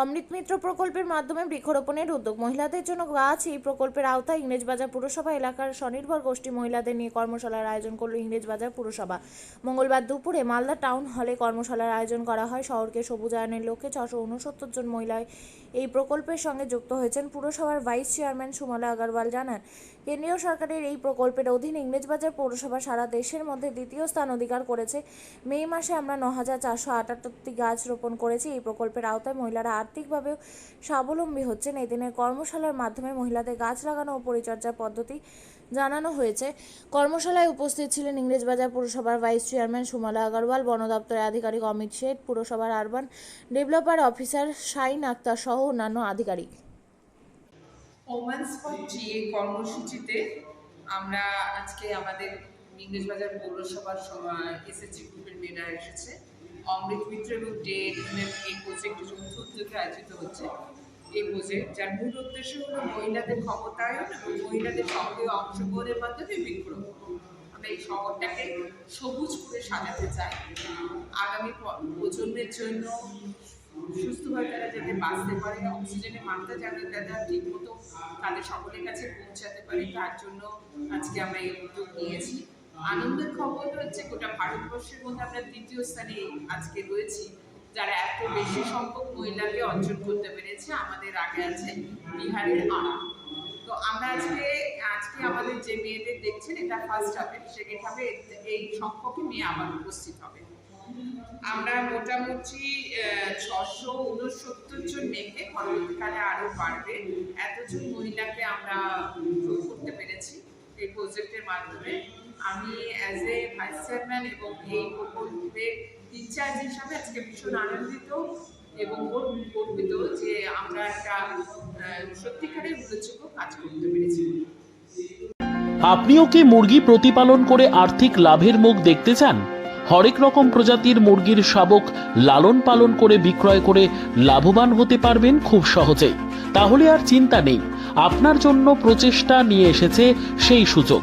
অমৃত মিত্র প্রকল্পের মাধ্যমে বৃক্ষরোপণের উদ্যোগ। মহিলাদের জন্য গাছ এই প্রকল্পের আওতায় ইংরেজবাজার পুরসভা এলাকার স্বনির্ভর গোষ্ঠী মহিলাদের নিয়ে কর্মশালার আয়োজন করল ইংরেজবাজার পুরসভা। মঙ্গলবার দুপুরে মালদা টাউন হলে কর্মশালার আয়োজন করা হয়। শহরকে সবুজায়নের লক্ষ্যে ছশো উনসত্তর জন মহিলায় এই প্রকল্পের সঙ্গে যুক্ত হয়েছেন। পুরসভার ভাইস চেয়ারম্যান সুমলা আগরওয়াল জানান, কেন্দ্রীয় সরকারের এই প্রকল্পের অধীনে ইংরেজবাজার পৌরসভা সারা দেশের মধ্যে দ্বিতীয় স্থান অধিকার করেছে। মে মাসে আমরা ন হাজার চারশো আটাত্তরটি গাছ রোপণ করেছি। এই প্রকল্পের আওতায় মহিলারা আর্থিকভাবেও স্বাবলম্বী হচ্ছেন এই দিনের কর্মশালার মাধ্যমে মহিলাদের গাছ লাগানো ও পরিচর্যার পদ্ধতি জানানো হয়েছে। কর্মশালায় উপস্থিত ছিলেন ইংরেজবাজার পুরসভার ভাইস চেয়ারম্যান সুমালা আগরওয়াল, বন দপ্তরের আধিকারিক অমিত শেঠ, পুরসভার urban developer officer Shain Akhtar সহ অন্যান্য আধিকারিক। ওমেন্স ফর কর্মসূচিতে আমরা আজকে আমাদের ইংরেজবাজার পৌরসভার এসএসজি গ্রুপের মেয়েরা এসেছে। অমৃত মিত্র এবং ডে এই প্রজেক্ট যৌথ উদ্যোগে আয়োজিত হচ্ছে। এই প্রজেক্ট যার মূল উদ্দেশ্য হল মহিলাদের ক্ষমতায়ন এবং মহিলাদের সক্রিয় অংশগ্রহণের মাধ্যমে বৃক্ষরোপণ আমরা এই শহরটাকে সবুজ করে সাজাতে চাই। আগামী প্রজন্মের জন্য সুস্থভাবে তারা যাতে বাঁচতে পারে অক্সিজেনের মাত্রা যাতে তারা ঠিক মতো তাদের সকলের কাছে পৌঁছাতে পারে, তার জন্য আজকে আমরা এই উদ্যোগ নিয়েছি। আনন্দের খবর হচ্ছে গোটা ভারতবর্ষের মধ্যে আমরা দ্বিতীয় স্থানে আজকে রয়েছি, যারা এত বেশি সংখ্যক মহিলাকে অর্জন করতে পেরেছে, আমাদের আগে আছে বিহারের আনা তো আমরা আজকে আজকে আমাদের যে মেয়েদের দেখছেন, এটা ফার্স্ট হবে সেকেন্ড হবে এই সংখ্যকই মেয়ে আবার উপস্থিত হবে। আমরা মোটামুটি ছশো উনসত্তর জন মেয়েকে পরবর্তীকালে আরও বাড়বে। এতজন মহিলাকে আমরা করতে পেরেছি এই প্রজেক্টের মাধ্যমে। আমি অ্যাজ এ ভাইস চেয়ারম্যান এবং এই প্রকল্পের ইনচার্জ হিসাবে আজকে ভীষণ আনন্দিত এবং গর্বিত যে আমরা একটা সত্যিকারের উল্লেখযোগ্য কাজ করতে পেরেছি। আপনিও কি মুরগি প্রতিপালন করে আর্থিক লাভের মুখ দেখতে চান? হরেক রকম প্রজাতির মুরগির শাবক লালন পালন করে বিক্রয় করে লাভবান হতে পারবেন খুব সহজেই। তাহলে আর চিন্তা নেই, আপনার জন্য প্রচেষ্টা নিয়ে এসেছে সেই সুযোগ।